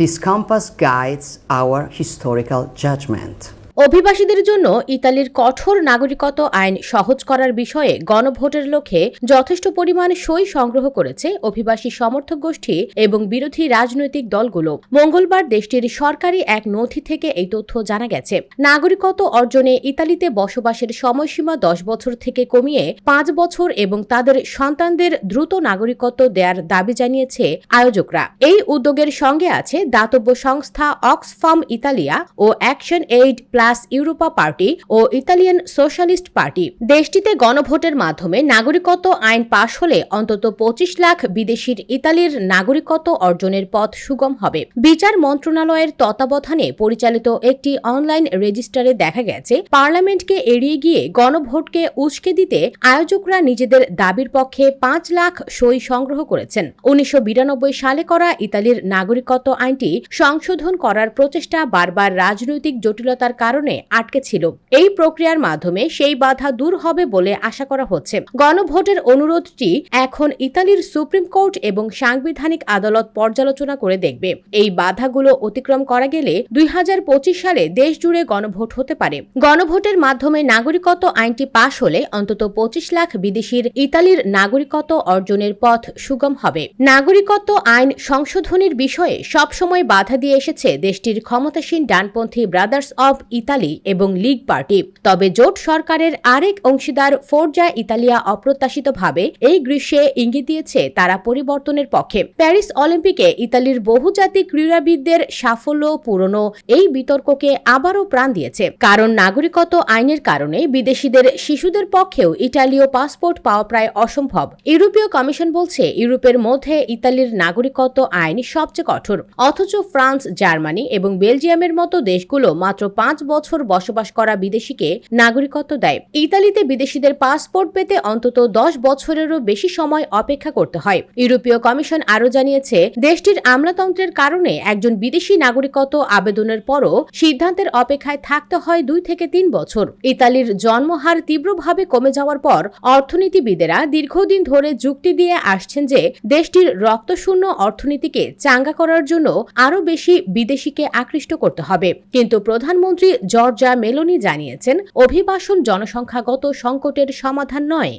This compass guides our historical judgment. অভিবাসীদের জন্য ইতালির কঠোর নাগরিকত্ব আইন সহজ করার বিষয়ে গণভোটের লক্ষ্যে যথেষ্ট পরিমাণ সই সংগ্রহ করেছে অভিবাসী সমর্থক গোষ্ঠী এবং বিরোধী রাজনৈতিক দলগুলো। মঙ্গলবার দেশটির সরকারি এক নথি থেকে এই তথ্য জানা গেছে। নাগরিকত্ব অর্জনে ইতালিতে বসবাসের সময়সীমা দশ বছর থেকে কমিয়ে পাঁচ বছর এবং তাদের সন্তানদের দ্রুত নাগরিকত্ব দেওয়ার দাবি জানিয়েছে আয়োজকরা। এই উদ্যোগের সঙ্গে আছে দাতব্য সংস্থা অক্সফার্ম ইতালিয়া ও action aid plus Europa party ও ইতালিয়ান সোশ্যালিস্ট পার্টি। দেশটিতে গণভোটের মাধ্যমে নাগরিকত্ব আইন পাশ হলে অন্তত পঁচিশ লাখ বিদেশির ইতালির নাগরিকত্ব অর্জনের পথ সুগম হবে। বিচার মন্ত্রণালয়ের তত্ত্বাবধানে পরিচালিত একটি অনলাইন রেজিস্টারে দেখা গেছে, পার্লামেন্টকে এড়িয়ে গিয়ে গণভোটকে উস্কে দিতে আয়োজকরা নিজেদের দাবির পক্ষে পাঁচ লাখ সই সংগ্রহ করেছেন। উনিশশো বিরানব্বই সালে করা ইতালির নাগরিকত্ব আইনটি সংশোধন করার প্রচেষ্টা বারবার রাজনৈতিক জটিলতার কারণে আটকে ছিল। এই প্রক্রিয়ার মাধ্যমে সেই বাধা দূর হবে বলে আশা করা হচ্ছে। গণভোটের অনুরোধটি এখন ইতালির সুপ্রিম কোর্ট এবং সাংবিধানিক আদালত পর্যালোচনা করে দেখবে। এই বাধাগুলো অতিক্রম করা গেলে দুই সালে দেশ জুড়ে গণভোট হতে পারে। গণভোটের মাধ্যমে নাগরিকত্ব আইনটি পাশ হলে অন্তত পঁচিশ লাখ বিদেশির ইতালির নাগরিকত্ব অর্জনের পথ সুগম হবে। নাগরিকত্ব আইন সংশোধনের বিষয়ে সবসময় বাধা দিয়ে এসেছে দেশটির ক্ষমতাসীন ডানপন্থী ব্রাদার্স অব ইতালি এবং লীগ পার্টি। তবে জোট সরকারের আরেক অংশীদার ফোর্জা ইতালিয়া অপ্রত্যাশিতভাবে এই গ্রীষ্মে ইঙ্গিত দিয়েছে তারা পরিবর্তনের পক্ষে। প্যারিস অলিম্পিকে ইতালির বহুজাতিক ক্রীড়াবিদদের সাফল্য পুরনো এই বিতর্ককে আবারও প্রাণ দিয়েছে। কারণ নাগরিকত্ব আইনের কারণে বিদেশিদের শিশুদের পক্ষেও ইটালীয় পাসপোর্ট পাওয়া প্রায় অসম্ভব। ইউরোপীয় কমিশন বলছে, ইউরোপের মধ্যে ইতালির নাগরিকত্ব আইন সবচেয়ে কঠোর। অথচ ফ্রান্স, জার্মানি এবং বেলজিয়ামের মতো দেশগুলো মাত্র পাঁচ বছর বসবাস করা বিদেশিকে নাগরিকত্ব দেয়। ইতালিতে বিদেশিদের পাসপোর্ট পেতে অন্তত দশ বছরেরও বেশি সময় অপেক্ষা করতে হয়। ইউরোপীয় কমিশন আরও জানিয়েছে, দেশটির আমলাতন্ত্রের কারণে একজন বিদেশি নাগরিকত্ব আবেদনের পরও সিদ্ধান্তের অপেক্ষায় থাকতে হয় দুই থেকে তিন বছর। ইতালির জন্মহার তীব্রভাবে কমে যাওয়ার পর অর্থনীতিবিদেরা দীর্ঘদিন ধরে যুক্তি দিয়ে আসছেন যে, দেশটির রক্তশূন্য অর্থনীতিকে চাঙ্গা করার জন্য আরও বেশি বিদেশিকে আকৃষ্ট করতে হবে। কিন্তু প্রধানমন্ত্রী জর্জা মেলোনি জানিয়েছেন অভিবাসন জনসংখ্যাগত সংকটের সমাধান নয়।